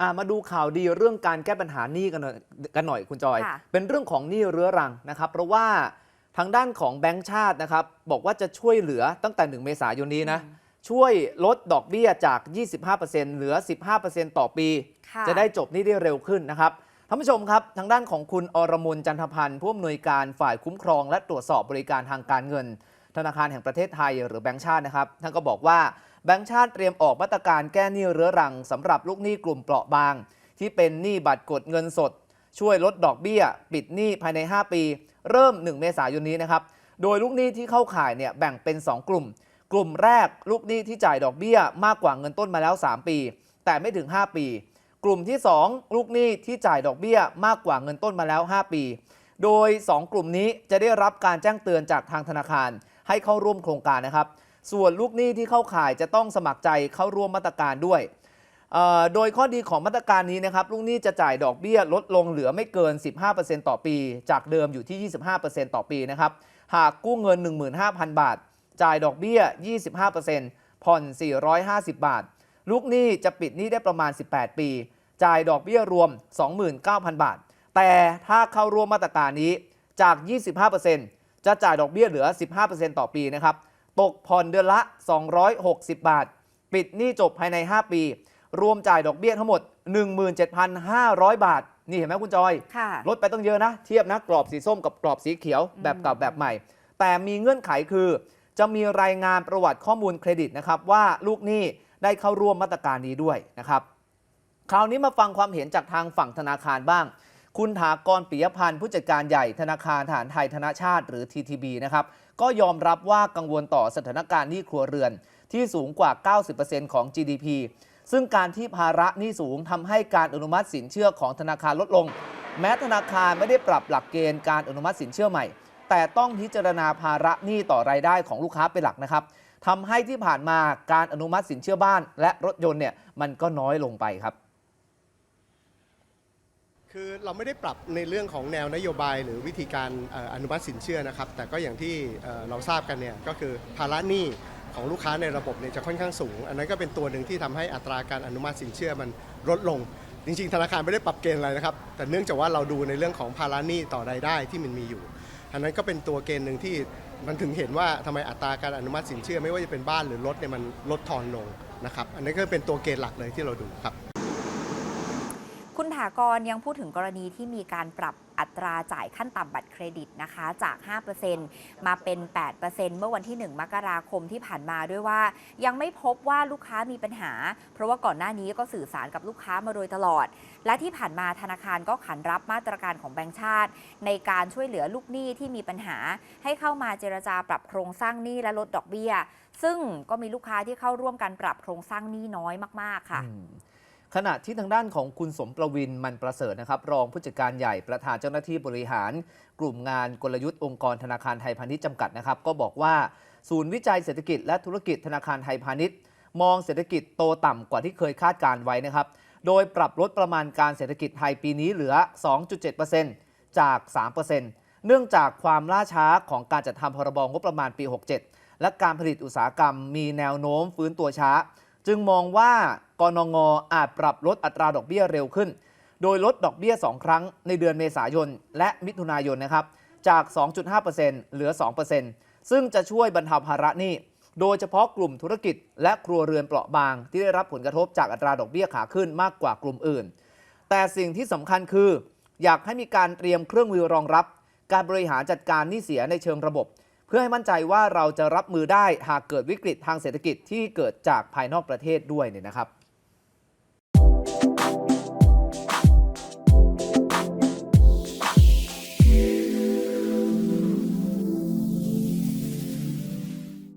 อะมาดูข่าวดีเรื่องการแก้ปัญหาหนี้กันหน่อยกันหน่อยคุณจอย ค่ะเป็นเรื่องของหนี้เรื้อรังนะครับ เพราะว่าทางด้านของแบงก์ชาตินะครับ บอกว่าจะช่วยเหลือตั้งแต่ 1 เมษายนนี้นะ ช่วยลดดอกเบี้ยจาก 25%เหลือ 15%ต่อปี ค่ะ จะได้จบหนี้ได้เร็วขึ้นนะครับท่านผู้ชมครับทางด้านของคุณอรมนจันทพันธ์ผู้อำนวยการฝ่ายคุ้มครอง และตรวจสอบบริการทางการเงิน ธนาคารแห่งประเทศไทยหรือแบงก์ชาตินะครับท่านก็บอกว่า แบงก์ชาติเตรียมออกมาตรการแก้หนี้เรื้อรังสำหรับลูกหนี้กลุ่มเปราะบาง ที่เป็นหนี้บัตรกดเงินสด ช่วยลดดอกเบี้ย ปิดหนี้ภายใน 5 ปี เริ่ม 1 เมษายนนี้นะครับโดยลูกหนี้ที่เข้าข่ายเนี่ยแบ่งเป็น 2 กลุ่ม กลุ่มแรกลูกหนี้ที่จ่ายดอกเบี้ยมากกว่าเงินต้นมาแล้ว 3 ปี แต่ไม่ถึง 5 ปี กลุ่มที่ 2 ลูกหนี้ที่จ่ายดอกเบี้ยมากกว่าเงินต้นมาแล้ว 5 ปี โดย 2 กลุ่มนี้จะได้รับการแจ้งเตือนจากทางธนาคารให้เข้าร่วมโครงการนะครับ ส่วนลูกหนี้ที่เข้าข่ายจะต้องสมัครใจเข้าร่วมมาตรการด้วย โดยข้อดีของมาตรการนี้นะครับลูกหนี้จะจ่ายดอกเบี้ยลดลงเหลือไม่เกิน 15%ต่อปี จากเดิมอยู่ที่ 25%ต่อปีนะครับหากกู้เงิน 15,000 บาท จ่ายดอกเบี้ย 25%ผ่อน 450 บาท ลูกหนี้จะปิดหนี้ได้ประมาณ 18 ปี จ่ายดอกเบี้ยรวม 29,000 บาท แต่ถ้าเข้าร่วมมาตรการนี้จาก 25%จะจ่ายดอกเบี้ยเหลือ 15%ต่อปีนะครับ ตกผ่อนเดือนละ 260 บาท ปิดหนี้จบภายใน 5 ปี รวมจ่ายดอกเบี้ยทั้งหมด 17,500 บาท นี่เห็นไหมคุณจอยค่ะลดไปต้องเยอะนะ เทียบนะกรอบสีส้มกับกรอบสีเขียวแบบเก่าแบบใหม่ แต่มีเงื่อนไขคือ จะมีรายงานประวัติข้อมูลเครดิตนะครับว่าลูกหนี้ได้เข้าร่วมมาตรการนี้ด้วยนะครับ คราวนี้มาฟังความเห็นจากทางฝั่งธนาคารบ้าง คุณถากรปิยพันธ์ผู้จัดการใหญ่ธนาคารทหารไทยธนาชาติหรือ TTB นะครับก็ยอมรับว่ากังวลต่อสถานการณ์หนี้ครัวเรือน ที่สูงกว่า 90%ของ GDP ซึ่งการที่ภาระหนี้สูงทำให้การอนุมัติสินเชื่อของธนาคารลดลง แม้ธนาคารไม่ได้ปรับหลักเกณฑ์การอนุมัติสินเชื่อใหม่ แต่ต้องพิจารณาภาระหนี้ต่อรายได้ของลูกค้าเป็นหลักนะครับทำให้ที่ผ่านมาการอนุมัติสินเชื่อบ้าน และรถยนต์เนี่ยมันก็น้อยลงไปครับ คือเราไม่ได้ปรับในเรื่องของแนวนโยบาย หรือวิธีการอนุมัติสินเชื่อนะครับ แต่ก็อย่างที่เราทราบกันเนี่ยก็คือภาระหนี้ของลูกค้าในระบบเนี่ยจะค่อนข้างสูง อันนั้นก็เป็นตัวหนึ่งที่ทำให้อัตราการอนุมัติสินเชื่อมันลดลง จริง ๆ ธนาคารไม่ได้ปรับเกณฑ์อะไรนะครับ แต่เนื่องจากว่าเราดูในเรื่องของภาระหนี้ต่อรายได้ที่มันมีอยู่ อันนั้นก็เป็นตัวเกณฑ์หนึ่งที่มันถึงเห็นว่าทำไมอัตราการอนุมัติสินเชื่อ ไม่ว่าจะเป็นบ้านหรือรถเนี่ยมันลดทอนลงนะครับ อันนี้นก็เป็นตัวเกณฑ์หลักเลยที่เราดูครับ คุณถากรยังพูดถึงกรณีที่มีการปรับอัตราจ่ายขั้นต่ำบัตรเครดิตนะคะจาก 5%มาเป็น 8%เมื่อวันที่ 1 มกราคมที่ผ่านมาด้วยว่า ยังไม่พบว่าลูกค้ามีปัญหา เพราะว่าก่อนหน้านี้ก็สื่อสารกับลูกค้ามาโดยตลอด และที่ผ่านมาธนาคารก็ขันรับมาตรการของแบงก์ชาติ ในการช่วยเหลือลูกหนี้ที่มีปัญหา ให้เข้ามาเจรจาปรับโครงสร้างหนี้และลดดอกเบี้ย ซึ่งก็มีลูกค้าที่เข้าร่วมการปรับโครงสร้างหนี้น้อยมาก ๆ ค่ะ ขณะที่ทางด้านของคุณสมประวินมันประเสริฐนะครับรองผู้จัดการใหญ่ประธานเจ้าหน้าที่บริหาร กลุ่มงานกลยุทธ์องค์กรธนาคารไทยพาณิชย์จำกัดนะครับ ก็บอกว่า ศูนย์วิจัยเศรษฐกิจและธุรกิจธนาคารไทยพาณิชย์ มองเศรษฐกิจโตต่ำกว่าที่เคยคาดการไว้นะครับ โดยปรับลดประมาณการเศรษฐกิจไทยปีนี้เหลือ 2.7%จาก 3%เนื่องจากความล่าช้าของการจัดทำพรบงบประมาณปี 67 และการผลิตอุตสาหกรรมมีแนวโน้มฟื้นตัวช้า จึงมองว่ากนงอาจปรับลดอัตราดอกเบี้ยเร็วขึ้น โดยลดดอกเบี้ย 2 ครั้งในเดือนเมษายน และมิถุนายนนะครับจาก 2.5%เหลือ 2%ซึ่งจะช่วยบรรเทาภาระหนี้ โดยเฉพาะกลุ่มธุรกิจ และครัวเรือนเปราะบาง ที่ได้รับผลกระทบจากอัตราดอกเบี้ยขาขึ้นมากกว่ากลุ่มอื่น แต่สิ่งที่สำคัญคือ อยากให้มีการเตรียมเครื่องมือรองรับ การบริหารจัดการหนี้เสียในเชิงระบบ พื่อให้มั่นใจว่าเราจะรับมือได้หากเกิดวิกฤตทางเศรษฐกิจที่เกิดจากภายนอกประเทศด้วยเนี่ยนะครับ